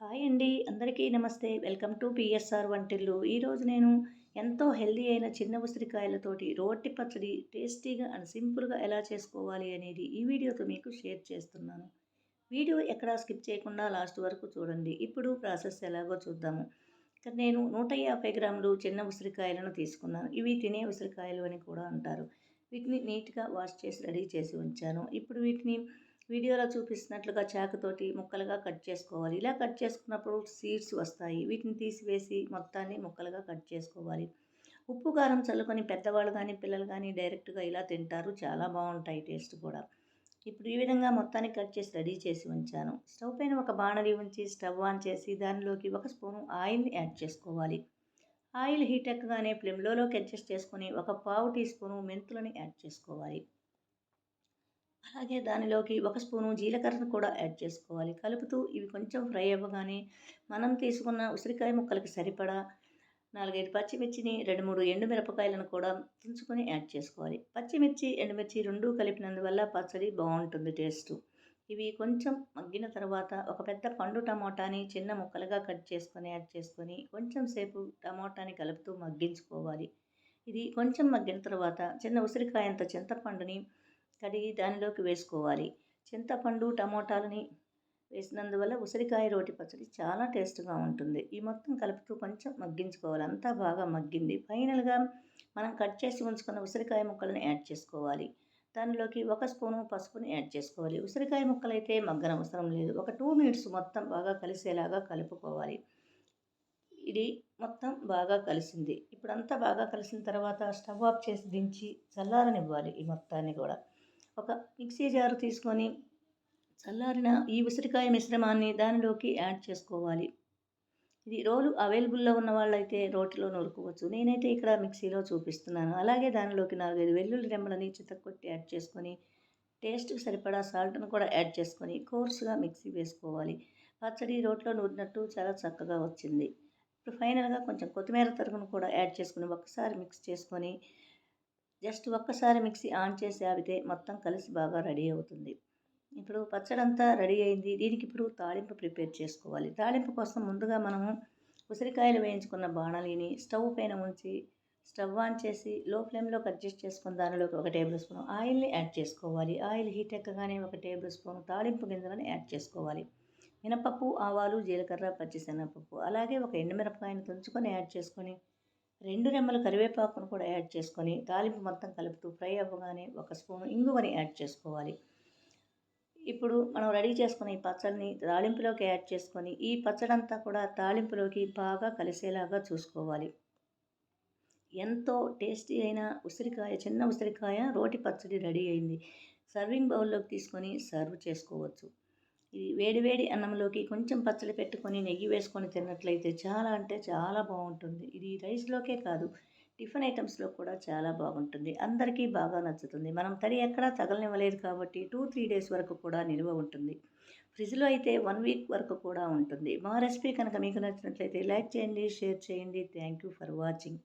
Hi అండి. అందరికీ నమస్తే. వెల్కమ్ టు పిఎస్ఆర్ వంటిల్లు. ఈరోజు నేను ఎంతో హెల్దీ అయిన చిన్న ఉసిరికాయలతోటి రోటి పచ్చడి టేస్టీగా అండ్ సింపుల్గా ఎలా చేసుకోవాలి అనేది ఈ వీడియోతో మీకు షేర్ చేస్తున్నాను. వీడియో ఎక్కడా స్కిప్ చేయకుండా లాస్ట్ వరకు చూడండి. ఇప్పుడు ప్రాసెస్ ఎలాగో చూద్దాము. ఇక్కడ నేను నూట యాభై గ్రాములు చిన్న ఉసిరికాయలను తీసుకున్నాను. ఇవి తినే ఉసిరికాయలు అని కూడా అంటారు. వీటిని నీట్గా వాష్ చేసి రెడీ చేసి ఉంచాను. ఇప్పుడు వీటిని వీడియోలో చూపిస్తున్నట్లుగా చాకుతోటి ముక్కలుగా కట్ చేసుకోవాలి. ఇలా కట్ చేసుకున్నప్పుడు సీడ్స్ వస్తాయి. వీటిని తీసివేసి మొత్తాన్ని ముక్కలుగా కట్ చేసుకోవాలి. ఉప్పు కారం చల్లుకొని పెద్దవాళ్ళు కానీ పిల్లలు కానీ డైరెక్ట్గా ఇలా తింటారు. చాలా బాగుంటాయి టేస్ట్ కూడా. ఇప్పుడు ఈ విధంగా మొత్తాన్ని కట్ చేసి రెడీ చేసి ఉంచాను. స్టవ్ పైన ఒక బాణలి ఉంచి స్టవ్ ఆన్ చేసి దానిలోకి ఒక స్పూను ఆయిల్ని యాడ్ చేసుకోవాలి. ఆయిల్ హీట్ ఎక్కగానే ఫ్లేమ్లోకి అడ్జస్ట్ చేసుకొని ఒక పావు టీ స్పూను మెంతులని యాడ్ చేసుకోవాలి. అలాగే దానిలోకి ఒక స్పూను జీలకర్రను కూడా యాడ్ చేసుకోవాలి. కలుపుతూ ఇవి కొంచెం ఫ్రై అవ్వగానే మనం తీసుకున్న ఉసిరికాయ ముక్కలకి సరిపడా నాలుగైదు పచ్చిమిర్చిని రెండు మూడు ఎండుమిరపకాయలను కూడా తుంచుకొని యాడ్ చేసుకోవాలి. పచ్చిమిర్చి ఎండుమిర్చి రెండూ కలిపినందువల్ల పచ్చడి బాగుంటుంది టేస్ట్. ఇవి కొంచెం మగ్గిన తర్వాత ఒక పెద్ద పండు టమాటాని చిన్న ముక్కలుగా కట్ చేసుకొని యాడ్ చేసుకొని కొంచెం సేపు టమాటాని కలుపుతూ మగ్గించుకోవాలి. ఇది కొంచెం మగ్గిన తర్వాత చిన్న ఉసిరికాయంత చింతపండుని కడిగి దానిలోకి వేసుకోవాలి. చింతపండు టమోటాలని వేసినందువల్ల ఉసిరికాయ రోటి పచ్చడి చాలా టేస్ట్గా ఉంటుంది. ఈ మొత్తం కలుపుతూ కొంచెం మగ్గించుకోవాలి. అంతా బాగా మగ్గింది. ఫైనల్గా మనం కట్ చేసి ఉంచుకున్న ఉసిరికాయ ముక్కలను యాడ్ చేసుకోవాలి. దానిలోకి ఒక స్పూను పసుపుని యాడ్ చేసుకోవాలి. ఉసిరికాయ ముక్కలు అయితే మగ్గన అవసరం లేదు. ఒక టూ మినిట్స్ మొత్తం బాగా కలిసేలాగా కలుపుకోవాలి. ఇది మొత్తం బాగా కలిసింది. ఇప్పుడంతా బాగా కలిసిన తర్వాత స్టవ్ ఆఫ్ చేసి దించి చల్లారనివ్వాలి ఈ మొత్తాన్ని కూడా. ఒక మిక్సీ జారు తీసుకొని చల్లారిన ఈ ఉసిరికాయ మిశ్రమాన్ని దానిలోకి యాడ్ చేసుకోవాలి. ఇది రోలు అవైలబుల్లో ఉన్న వాళ్ళైతే రోటిలో నూరుకోవచ్చు. నేనైతే ఇక్కడ మిక్సీలో చూపిస్తున్నాను. అలాగే దానిలోకి నాలుగైదు వెల్లుల్లి రెమ్మలని చితక్కొట్టి యాడ్ చేసుకొని టేస్ట్కి సరిపడా సాల్ట్ను కూడా యాడ్ చేసుకొని కోర్సుగా మిక్సీ వేసుకోవాలి. పచ్చడి రోట్లో నూరినట్టు చాలా చక్కగా వచ్చింది. ఇప్పుడు ఫైనల్గా కొంచెం కొత్తిమీర తరుగును కూడా యాడ్ చేసుకుని ఒకసారి మిక్స్ చేసుకొని జస్ట్ ఒక్కసారి మిక్సీ ఆన్ చేసి ఆపితే మొత్తం కలిసి బాగా రెడీ అవుతుంది. ఇప్పుడు పచ్చడంతా రెడీ అయింది. దీనికి ఇప్పుడు తాలింపు ప్రిపేర్ చేసుకోవాలి. తాలింపు కోసం ముందుగా మనము ఉసిరికాయలు వేయించుకున్న బాణలిని స్టవ్ పైన ఉంచి స్టవ్ ఆన్ చేసి లో ఫ్లేమ్లోకి అడ్జస్ట్ చేసుకుని దానిలోకి ఒక టేబుల్ స్పూన్ ఆయిల్ని యాడ్ చేసుకోవాలి. ఆయిల్ హీట్ ఎక్కగానే ఒక టేబుల్ స్పూన్ తాలింపు గింజలను యాడ్ చేసుకోవాలి. మినపప్పు ఆవాలు జీలకర్ర పచ్చిశనగపప్పు అలాగే ఒక ఎండుమిరపకాయని తుంచుకొని యాడ్ చేసుకొని రెండు రెమ్మల కరివేపాకును కూడా యాడ్ చేసుకొని తాలింపు మొత్తం కలుపుతూ ఫ్రై అవ్వగానే ఒక స్పూన్ ఇంగువని యాడ్ చేసుకోవాలి. ఇప్పుడు మనం రెడీ చేసుకున్న ఈ పచ్చడిని తాలింపులోకి యాడ్ చేసుకొని ఈ పచ్చడంతా కూడా తాలింపులోకి బాగా కలిసేలాగా చూసుకోవాలి. ఎంతో టేస్టీ అయిన ఉసిరికాయ చిన్న ఉసిరికాయ రోటి పచ్చడి రెడీ అయింది. సర్వింగ్ బౌల్లోకి తీసుకొని సర్వ్ చేసుకోవచ్చు. ఇది వేడివేడి అన్నంలోకి కొంచెం పచ్చడి పెట్టుకొని నెయ్యి వేసుకొని తిన్నట్లయితే చాలా అంటే చాలా బాగుంటుంది. ఇది రైస్లోకే కాదు టిఫిన్ ఐటమ్స్లో కూడా చాలా బాగుంటుంది. అందరికీ బాగా నచ్చుతుంది. మనం తడి ఎక్కడా తగలనివ్వలేదు కాబట్టి టూ త్రీ డేస్ వరకు కూడా నిల్వ ఉంటుంది. ఫ్రిడ్జ్లో అయితే వన్ వీక్ వరకు కూడా ఉంటుంది. మా రెసిపీ కనుక మీకు నచ్చినట్లయితే లైక్ చేయండి షేర్ చేయండి. Thank you for watching